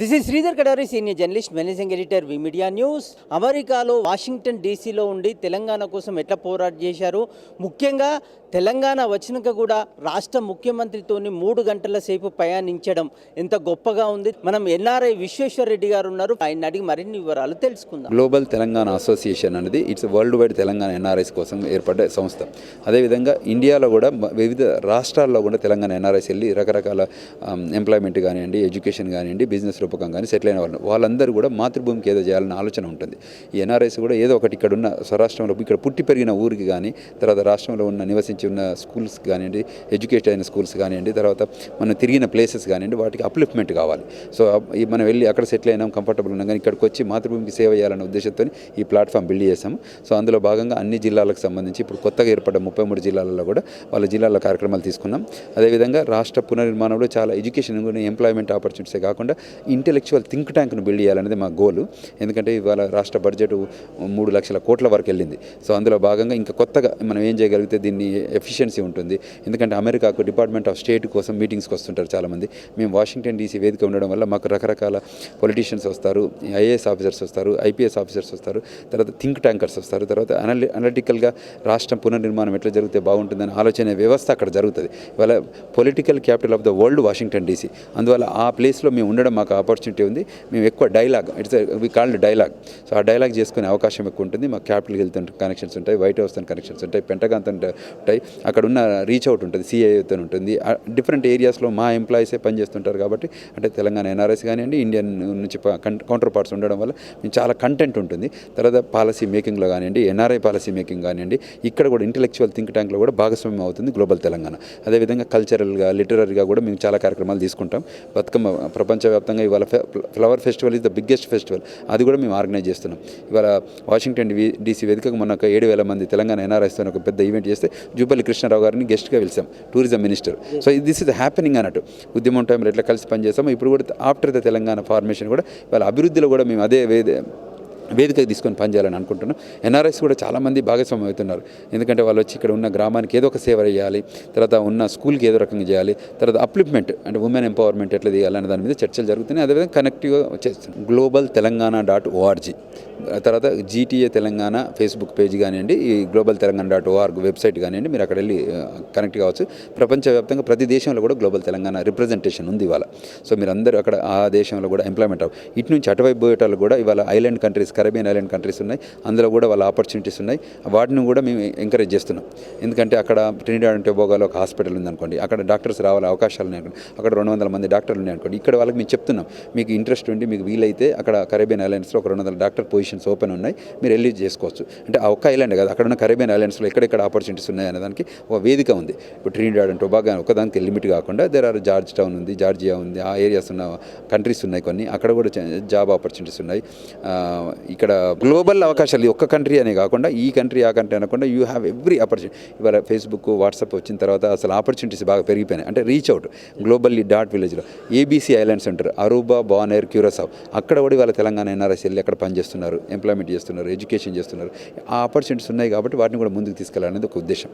This is Sridhar Kadari senior journalist managing editor V media news అమెరికాలో Washington డీసీలో ఉండి తెలంగాణ కోసం ఎట్లా పోరాటం చేశారు? ముఖ్యంగా తెలంగాణ వచ్చినాక కూడా రాష్ట్ర ముఖ్యమంత్రితోని మూడు గంటల సేపు ప్రయాణించడం ఎంత గొప్పగా ఉంది. మనం ఎన్ఆర్ఐ విశ్వేశ్వర రెడ్డి గారు ఉన్నారు. ఆయన అడిగి మరిన్ని వివరాలు తెలుసుకుందాం. గ్లోబల్ తెలంగాణ అసోసియేషన్ అనేది it's world wide Telangana NRIs కోసం ఏర్పడ్డ సంస్థ. అదేవిధంగా ఇండియాలో కూడా వివిధ రాష్ట్రాల్లో కూడా తెలంగాణ ఎన్ఆర్ఐస్ వెళ్ళి రకరకాల ఎంప్లాయ్మెంట్ కానివ్వండి ఎడ్యుకేషన్ కానివ్వండి బిజినెస్ రూపకం కానీ సెటిల్ అయిన వాళ్ళు వాళ్ళందరూ కూడా మాతృభూమికి ఏదో చేయాలన్న ఆలోచన ఉంటుంది. ఈ ఎన్ఆర్ఐస్ కూడా ఏదో ఒకటి ఇక్కడ ఉన్న స్వరాష్ట్రంలో ఇక్కడ పుట్టి పెరిగిన ఊరికి కానీ తర్వాత రాష్ట్రంలో ఉన్న నివసించి ఉన్న స్కూల్స్ కానివ్వండి ఎడ్యుకేట్ అయిన స్కూల్స్ కానివ్వండి తర్వాత మనం తిరిగిన ప్లేసెస్ కానివ్వండి వాటికి అప్లిఫ్ట్మెంట్ కావాలి. సో మనం వెళ్ళి అక్కడ సెటిల్ అయినాం కంఫర్టబుల్ ఉన్నాం కానీ ఇక్కడికి వచ్చి మాతృభూమికి సేవ చేయాలనే ఉద్దేశంతో ఈ ప్లాట్ఫామ్ బిల్డ్ చేసాము సో అందులో భాగంగా అన్ని జిల్లాలకు సంబంధించి ఇప్పుడు కొత్తగా ఏర్పడ్డ ముప్పై మూడు జిల్లాలలో కూడా వాళ్ళ జిల్లాల కార్యక్రమాలు తీసుకున్నాం. అదేవిధంగా రాష్ట్ర పునర్నిర్మాణంలో చాలా ఎడ్యుకేషన్ ఎంప్లాయ్మెంట్ ఆపర్చునిటీసే కాకుండా ఇంటెలెక్చువల్ థింక్ ట్యాంక్ను బిల్డ్ చేయాలనేది మా గోల్ ఎందుకంటే ఇవాళ రాష్ట్ర బడ్జెట్ మూడు లక్షల కోట్ల వరకు వెళ్ళింది. సో అందులో భాగంగా ఇంకా కొత్తగా మనం ఏం చేయగలిగితే దీన్ని ఎఫిషియన్సీ ఉంటుంది. ఎందుకంటే అమెరికాకు డిపార్ట్మెంట్ ఆఫ్ స్టేట్ కోసం మీటింగ్స్కి వస్తుంటారు చాలామంది. మేము వాషింగ్టన్ డీసీ వేదిక ఉండడం వల్ల మాకు రకరకాల పొలిటీషియన్స్ వస్తారు ఐఏఎస్ ఆఫీసర్స్ వస్తారు ఐపీఎస్ ఆఫీసర్స్ వస్తారు తర్వాత థింక్ ట్యాంకర్స్ వస్తారు తర్వాత అనలి అనలిటికల్గా రాష్ట్రం పునర్నిర్మాణం ఎట్లా జరిగితే బాగుంటుందని ఆలోచన వ్యవస్థ అక్కడ జరుగుతుంది. ఇవాళ political capital of the world Washington DC అందువల్ల ఆ ప్లేస్లో మేము ఉండడం మాకు ఆపర్చునిటీ ఉంది. మేము ఎక్కువ dialogue it's we called dialogue so ఆ డైలాగ్ చేసుకునే అవకాశం ఎక్కువ ఉంటుంది. మాకు క్యాపిటల్ హెల్త్ కనెక్షన్స్ ఉంటాయి వైట్ హౌస్ కనెక్షన్స్ ఉంటాయి పెంటగాన్తో ఉంటాయి. అక్కడ ఉన్న రీచ్ అవుట్ ఉంటుంది సిఐతో ఉంటుంది. డిఫరెంట్ ఏరియాస్లో మా ఎంప్లాయీసే పనిచేస్తుంటారు కాబట్టి అంటే తెలంగాణ ఎన్ఆర్ఎస్ కానివ్వండి ఇండియన్ నుంచి కౌంటర్ పార్ట్స్ ఉండడం వల్ల మేము చాలా కంటెంట్ ఉంటుంది. తర్వాత పాలసీ మేకింగ్లో కానివ్వండి ఎన్ఆర్ఐ పాలసీ మేకింగ్ కానివ్వండి ఇక్కడ కూడా ఇంటెలెక్చువల్ థింక్ ట్యాంక్లో కూడా భాగస్వామ్యం అవుతుంది గ్లోబల్ తెలంగాణ. అదేవిధంగా కల్చరల్గా లిటరరీగా కూడా మేము చాలా కార్యక్రమాలు తీసుకుంటాం. బతుకమ్మ ప్రపంచవ్యాప్తంగా ఇవాళ ఫె- flower festival is the biggest festival. అది కూడా మేము ఆర్గనైజ్ చేస్తున్నాం. ఇవాళ వాషింగ్టన్ డీసీ వేదికకు మొన్న ఒక ఏడు వేల మంది తెలంగాణ ఎన్ఆర్ఐస్తో ఒక పెద్ద ఈవెంట్ చేస్తే జూపల్లి కృష్ణారావు గారిని గెస్ట్గా పిలిచాం tourism minister so this is happening అన్నట్టు. ఉద్యమం టైంలో ఎట్లా కలిసి పనిచేస్తామో ఇప్పుడు కూడా ఆఫ్టర్ ద తెలంగాణ ఫార్మేషన్ కూడా ఇవాళ అభివృద్ధిలో కూడా మేము అదే వేదే వేదికకు తీసుకొని పనిచేయాలని అనుకుంటున్నాం. ఎన్ఆర్ఎస్ కూడా చాలామంది భాగస్వామ్యం అవుతున్నారు. ఎందుకంటే వాళ్ళు వచ్చి ఇక్కడ ఉన్న గ్రామానికి ఏదో ఒక సేవ చేయాలి తర్వాత ఉన్న స్కూల్కి ఏదో రకంగా చేయాలి తర్వాత అప్లిప్మెంట్ అంటే ఉమెన్ ఎంపవర్మెంట్ ఎట్లా చేయాలనే దాని మీద చర్చలు జరుగుతున్నాయి. అదేవిధంగా కనెక్టివ్గా చేస్తున్నాం గ్లోబల్ తెలంగాణ డాట్ ఓఆర్జీ తర్వాత జీటీఏ తెలంగాణ ఫేస్బుక్ పేజ్ కానివ్వండి ఈ global Telangana dot org website కానివ్వండి మీరు అక్కడ వెళ్ళి కనెక్ట్ కావచ్చు. ప్రపంచవ్యాప్తంగా ప్రతి దేశంలో కూడా గ్లోబల్ తెలంగాణ రిప్రజెంటేషన్ ఉంది ఇవాళ. సో మీరు అందరూ అక్కడ ఆ దేశంలో కూడా ఎంప్లాయ్మెంట్ అవ్వ ఇటు నుంచి అటువైపు పోయేటాలు కూడా ఇవాళ island countries Caribbean island countries ఉన్నాయి. అందులో కూడా వాళ్ళ ఆపర్చునిటీస్ ఉన్నాయి. వాటిని కూడా మేము ఎంకరేజ్ చేస్తున్నాం. ఎందుకంటే అక్కడ ట్రినిడాడ్ అండ్ టొబాగోలో ఒక హాస్పిటల్ ఉందనుకోండి. అక్కడ డాక్టర్స్ రావాలి అవకాశాలు ఉన్నాయి అనుకోండి. అక్కడ రెండు వందల మంది డాక్టర్లు ఉన్నాయి అనుకోండి. ఇక్కడ వాళ్ళకి మేము చెప్తున్నాం. మీకు ఇంట్రెస్ట్ ఉండి మీకు వీలైతే అక్కడ కరేబియన్ ఐలాండ్స్లో ఒక రెండు వందల డాక్టర్ పొజిషన్స్ ఓపెన్ ఉన్నాయి. మీరు వెళ్ళి చేసుకోవచ్చు. అంటే ఆ ఒక్క ఐలాండ్ కాదు. అక్కడ ఉన్న కరేబియన్ ఐలాండ్స్లో ఎక్కడెక్కడ ఆపర్చునిటీస్ ఉన్నాయి అనే దానికి ఒక వేదిక ఉంది. ఇప్పుడు ట్రినిడాడ్ అండ్ టొబాగో ఒకదానికి లిమిట్ కాకుండా దేర్ ఆర్ జార్జ్ టౌన్ ఉంది జార్జియా ఉంది. ఆ ఏరియాస్ ఉన్న కంట్రీస్ ఉన్నాయి కొన్ని. అక్కడ కూడా జాబ్ ఆపర్చునిటీస్ ఉన్నాయి. ఇక్కడ గ్లోబల్ అవకాశాలు ఒక్క కంట్రీ అనే కాకుండా ఈ కంట్రీ ఆ కంట్రీ అనకుండా యూ హ్యావ్ ఎవ్రీ ఆపర్చునిటీ ఇవాళ ఫేస్బుక్ వాట్సాప్ వచ్చిన తర్వాత అసలు ఆపర్చునిటీస్ బాగా పెరిగిపోయినాయి. అంటే రీచ్ అవుట్ గ్లోబల్లీ డాట్ విలేజ్లో ఏబీసీ ఐలాండ్స్ అంటారు అరూబా బానేర్ క్యూరసావ్ అక్కడ కూడా ఇవాళ తెలంగాణ ఎన్ఆర్ఎస్ వెళ్ళి అక్కడ పనిచేస్తున్నారు. ఎంప్లాయ్మెంట్ చేస్తున్నారు ఎడ్యుకేషన్ చేస్తున్నారు. ఆ ఆపర్చునిటీస్ ఉన్నాయి కాబట్టి వాటిని కూడా ముందుకు తీసుకెళ్ళాలనేది ఒక ఉద్దేశం.